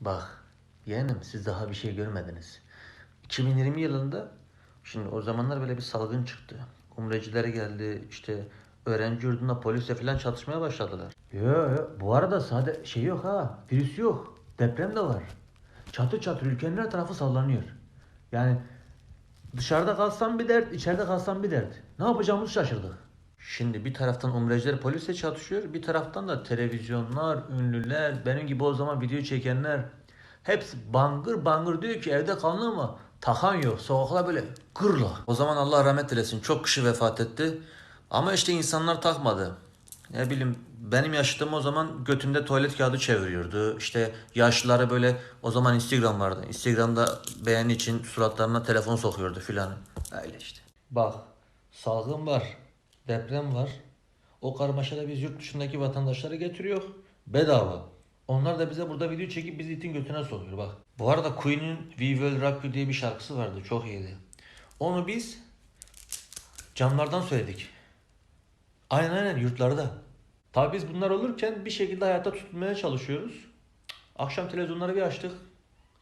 Bak yeğenim siz daha bir şey görmediniz. 2020 yılında şimdi o zamanlar böyle bir salgın çıktı. Umreciler geldi işte öğrenci yurdunda polisle falan çatışmaya başladılar. Yo yo bu arada sade şey yok ha virüs yok. Deprem de var. Çatı çatır ülkenin her tarafı sallanıyor. Yani dışarıda kalsam bir dert, içeride kalsam bir dert. Ne yapacağımızı şaşırdık. Şimdi bir taraftan umreciler polisle çatışıyor, bir taraftan da televizyonlar, ünlüler, benim gibi o zaman video çekenler hepsi bangır bangır diyor ki evde kalın ama takan yok. Sokaklar böyle gırla. O zaman Allah rahmet eylesin çok kişi vefat etti. Ama işte insanlar takmadı. Ne bileyim benim yaşadığım o zaman götünde tuvalet kağıdı çeviriyordu. İşte yaşlılara böyle o zaman Instagram vardı. Instagram'da beğeni için suratlarına telefon sokuyordu filan. Öyle işte. Bak salgın var, deprem var. O karmaşada biz yurt dışındaki vatandaşları getiriyor bedava. Onlar da bize burada video çekip bizi itin götüne sokuyor bak. Bu arada Queen'in We Will Rock You diye bir şarkısı vardı çok iyiydi. Onu biz camlardan söyledik. Aynen aynen yurtlarda. Tabii biz bunlar olurken bir şekilde hayatta tutmaya çalışıyoruz. Akşam televizyonları bir açtık.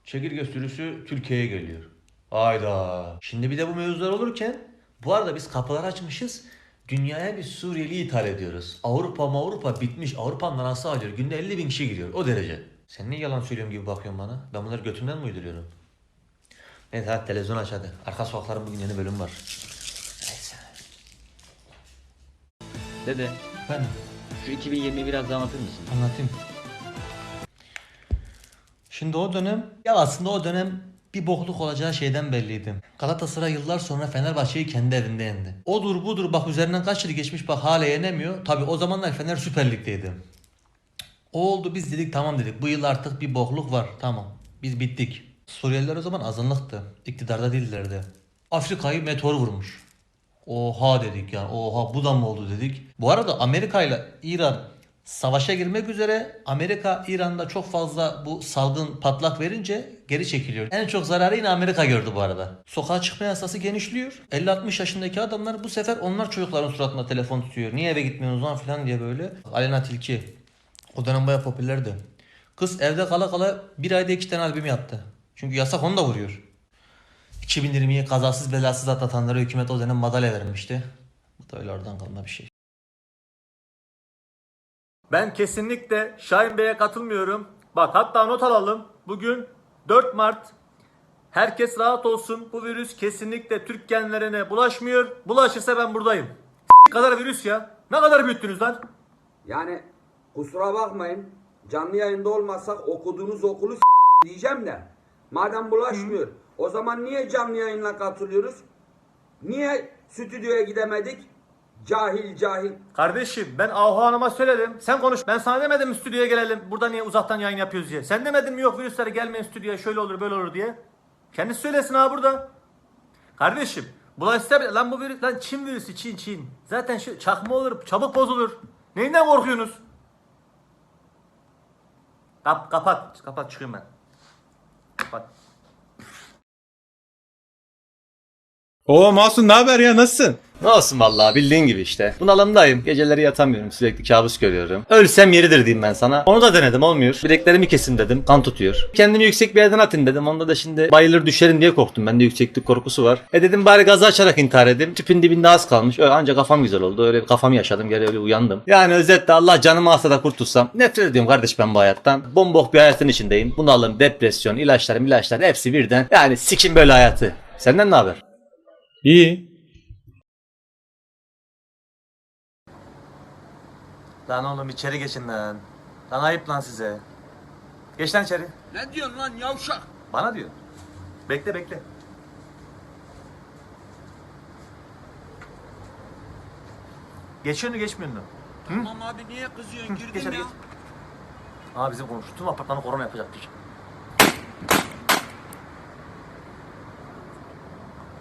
Çekirge sürüsü Türkiye'ye geliyor. Hayda. Şimdi bir de bu mevzular olurken bu arada biz kapılar açmışız. Dünyaya bir Suriyeli ithal ediyoruz. Avrupa Avrupa bitmiş. Avrupa'nın anası alıyor. Günde 50 bin kişi giriyor. O derece. Sen niye yalan söylüyorum gibi bakıyorsun bana? Ben bunları götümden mi uyduruyorum? Neyse hadi televizyon aç hadi. Arka sokakların bugün yeni bölüm var. Neyse. Dede Ben şu 2020'yi biraz daha anlatır mısın? Anlatayım. Şimdi o dönem ya aslında o dönem bir bokluk olacağı şeyden belliydi. Galatasaray yıllar sonra Fenerbahçe'yi kendi evinde yendi. Odur budur bak üzerinden kaç yıl geçmiş bak hala yenemiyor. Tabi o zamanlar Fener Süper Lig'deydi. O oldu biz dedik tamam dedik bu yıl artık bir bokluk var tamam biz bittik. Suriyeliler o zaman azınlıktı. İktidarda değillerdi. Afrika'yı meteor vurmuş. Oha dedik yani oha bu da mı oldu dedik. Bu arada Amerika ile İran savaşa girmek üzere Amerika İran'da çok fazla bu salgın patlak verince geri çekiliyor. En çok zararı yine Amerika gördü bu arada. Sokağa çıkma yasası genişliyor. 50-60 yaşındaki adamlar bu sefer onlar çocukların suratına telefon tutuyor. Niye eve gitmiyorsunuz lan falan diye böyle. Alena Tilki. O dönem baya popülerdi. Kız evde kala kala bir ayda iki tane albüm yaptı. Çünkü yasak onu da vuruyor. 2020'yi kazasız belasız atlatanlara hükümet o dönem madalya vermişti. Bu da öyle oradan kalma bir şey. Ben kesinlikle Şahin Bey'e katılmıyorum. Bak hatta not alalım. Bugün 4 Mart. Herkes rahat olsun. Bu virüs kesinlikle Türk genlerine bulaşmıyor. Bulaşırsa ben buradayım. S- kadar virüs ya. Ne kadar büyüttünüz lan? Yani kusura bakmayın canlı yayında olmasak okuduğunuz okulu diyeceğim de madem bulaşmıyor o zaman niye canlı yayınla katılıyoruz? Niye stüdyoya gidemedik? Cahil cahil. Kardeşim ben Ahu Hanım'a söyledim. Sen konuş. Ben sana demedim mi stüdyoya gelelim. Burada niye uzaktan yayın yapıyoruz diye. Sen demedin mi yok virüslere gelmeyin stüdyoya şöyle olur böyle olur diye. Kendisi söylesin ha burada. Kardeşim bulaşsa bile lan bu virüs lan Çin virüsü Çin Çin. Zaten şu çakma olur çabuk bozulur. Neyinden korkuyorsunuz? Kap, kapat. Kapat çıkıyorum ben. Kapat. Oo Masum ne haber ya nasılsın? Ne olsun vallahi bildiğin gibi işte. Bunalımdayım. Geceleri yatamıyorum. Sürekli kabus görüyorum. Ölsem yeridir diyeyim ben sana. Onu da denedim olmuyor. Bileklerimi kesin dedim. Kan tutuyor. Kendimi yüksek bir yerden atın dedim. Onda da şimdi bayılır düşerim diye korktum. Bende yükseklik korkusu var. E dedim bari gazı açarak intihar edeyim. Tüpün dibinde az kalmış. Öyle ancak kafam güzel oldu. Öyle bir kafamı yaşadım. Geri öyle uyandım. Yani özetle Allah canımı alsa da kurtulsam. Nefret ediyorum kardeş ben bu hayattan. Bombok bir hayatın içindeyim. Bunalım, depresyon, ilaçlar, ilaçlar hepsi birden. Yani sikin böyle hayatı. Senden ne haber? İyi. Lan oğlum içeri geçin lan. Lan ayıp lan size. Geç lan içeri. Ne diyorsun lan yavşak? Bana diyor. Bekle bekle. Geçiyor mu geçmiyor mu? Tamam abi niye kızıyorsun? Geç Girdim hadi ya. geç. Aa bizim komşu tüm apartmanı korona yapacaktık.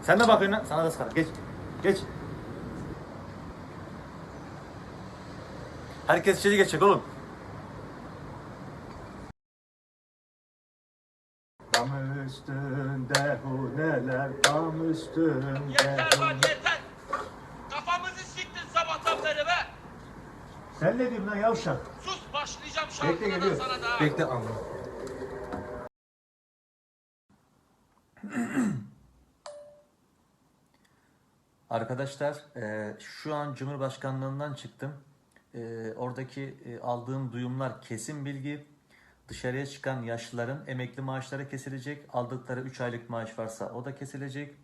Sen de bakıyorsun lan. Sana da sıkarım. Geç. Geç. Herkes içeri geçecek oğlum. Tam üstünde huneler, tam üstünde Yeter lan yeter. Kafamızı siktin sabahtan beri be. Sen ne diyorsun lan yavşak? Sus başlayacağım Bekle geliyor. sana da. Bekle anla. Arkadaşlar e, şu an Cumhurbaşkanlığından çıktım. E, oradaki e, aldığım duyumlar kesin bilgi. Dışarıya çıkan yaşlıların emekli maaşları kesilecek. Aldıkları 3 aylık maaş varsa o da kesilecek.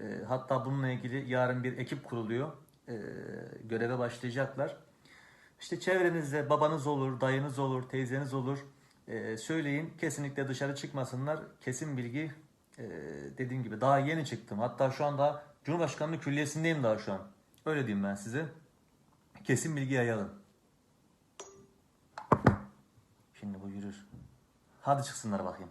E, hatta bununla ilgili yarın bir ekip kuruluyor. E, göreve başlayacaklar. İşte çevrenizde babanız olur, dayınız olur, teyzeniz olur. E, söyleyin kesinlikle dışarı çıkmasınlar. Kesin bilgi e, dediğim gibi daha yeni çıktım. Hatta şu anda Cumhurbaşkanlığı Külliyesi'ndeyim daha şu an. Öyle diyeyim ben size. Kesin bilgi yayalım. Şimdi bu yürür. Hadi çıksınlar bakayım.